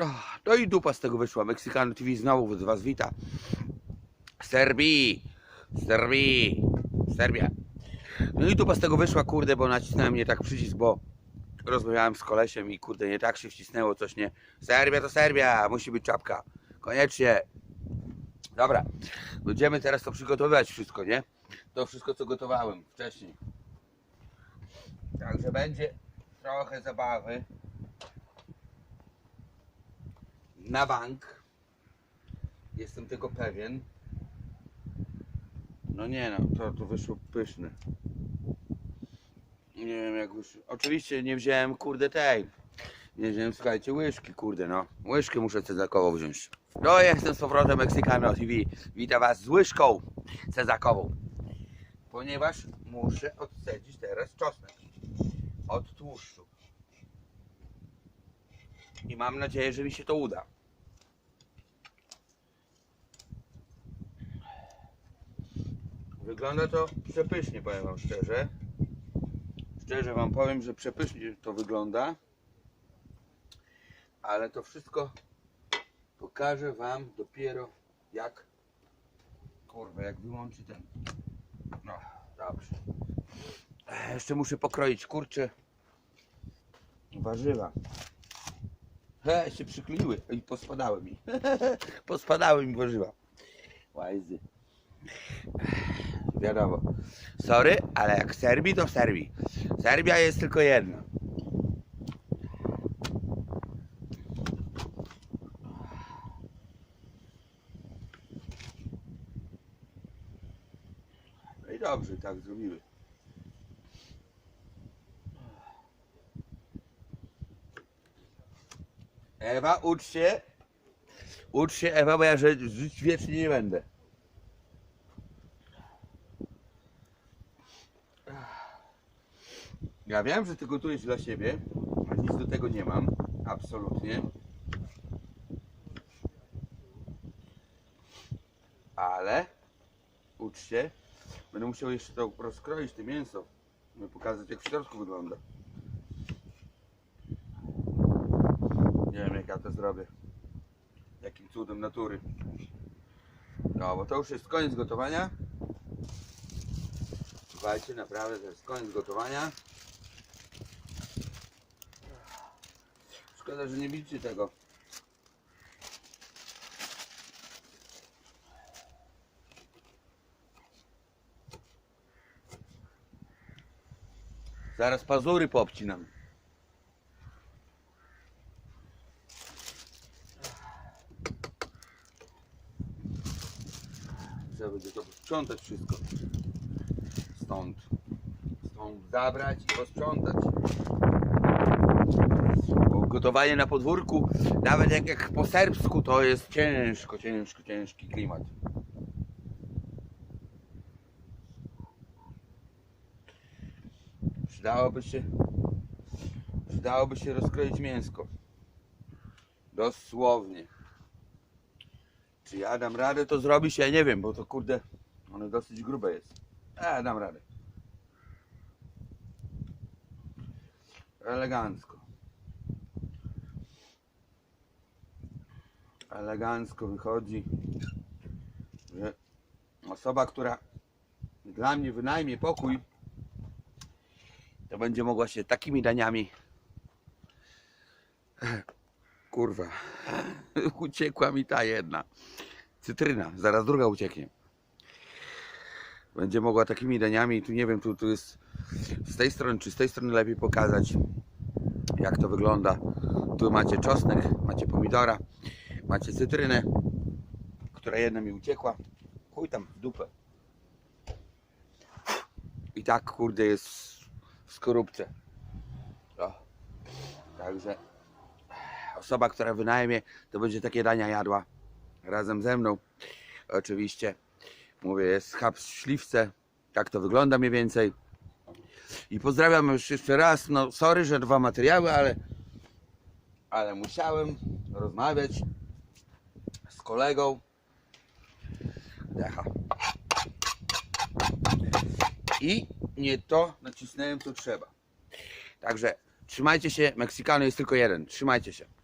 Ach, No i dupa z tego wyszła. Meksykan TV znowu z was wita. Serbii! Serbii! Serbia! No i dupa z tego wyszła, kurde, bo nacisnąłem nie tak przycisk, bo rozmawiałem z kolesiem i kurde, nie tak się wcisnęło coś, nie. Serbia to Serbia! Musi być czapka. Koniecznie. Dobra. Będziemy teraz to przygotowywać wszystko, nie? To wszystko, co gotowałem wcześniej. Także będzie trochę zabawy. Na bank. Jestem tego pewien. No nie no, to, to wyszło pyszne. Nie wiem jak wyszło. Oczywiście nie wziąłem kurde tej. Nie wziąłem, słuchajcie, łyżki, kurde no. Łyżkę muszę cezakową wziąć. No jestem z powrotem Meksykano TV. Witam was z łyżką cezakową. Ponieważ muszę odcedzić teraz czosnek od tłuszczu. I mam nadzieję, że mi się to uda. Wygląda to przepysznie, powiem wam szczerze. Szczerze wam powiem, że przepysznie to wygląda. Ale to wszystko pokażę wam dopiero jak kurwa, jak wyłączy ten. No, dobrze. Jeszcze muszę pokroić kurczę warzywa. He, się przykleiły i pospadały mi. pospadały mi warzywa. Łajzy. Wiadomo. Sorry, ale jak Serbii, to Serbii. Serbia jest tylko jedna. No i dobrze, tak zrobiły. Ewa, ucz się. Ucz się, Ewa, bo ja żyć wiecznie nie będę. Ja wiem, że ty gotujesz dla siebie, a nic do tego nie mam. Absolutnie. Ale ucz się. Będę musiał jeszcze to rozkroić, to mięso. Żeby pokazać jak w środku wygląda. Nie wiem jak ja to zrobię. Jakim cudem natury. No, bo to już jest koniec gotowania. Słuchajcie, naprawdę to jest koniec gotowania. Szkoda, że nie widzicie tego. Zaraz pazury popcinam. Trzeba będzie to posprzątać wszystko. Stąd. Stąd zabrać i posprzątać. Bo gotowanie na podwórku, nawet jak, jak po serbsku, to jest ciężko, ciężko, ciężki klimat. Przydałoby się, przydałoby się rozkroić mięsko. Dosłownie. Czy ja dam radę to zrobić? Ja nie wiem, bo to kurde, ono dosyć grube jest. Ja dam radę. Elegancko. Elegancko wychodzi, że osoba, która dla mnie wynajmie pokój, to będzie mogła się takimi daniami. Kurwa, uciekła mi ta jedna. Cytryna, zaraz druga ucieknie. Będzie mogła takimi daniami, tu nie wiem, tu, tu jest z tej strony, czy z tej strony lepiej pokazać, jak to wygląda. Tu macie czosnek, macie pomidora, macie cytrynę, która jedna mi uciekła. Chuj tam w dupę. I tak, kurde, jest w skorupce. O. Także osoba, która wynajmie, to będzie takie dania jadła razem ze mną. Oczywiście, mówię, jest schab w śliwce. Tak to wygląda mniej więcej. I pozdrawiam już jeszcze raz. No, sorry, że dwa materiały, ale, ale musiałem rozmawiać z kolegą. Decha. I nie to nacisnąłem, co trzeba. Także trzymajcie się. Meksykano jest tylko jeden. Trzymajcie się.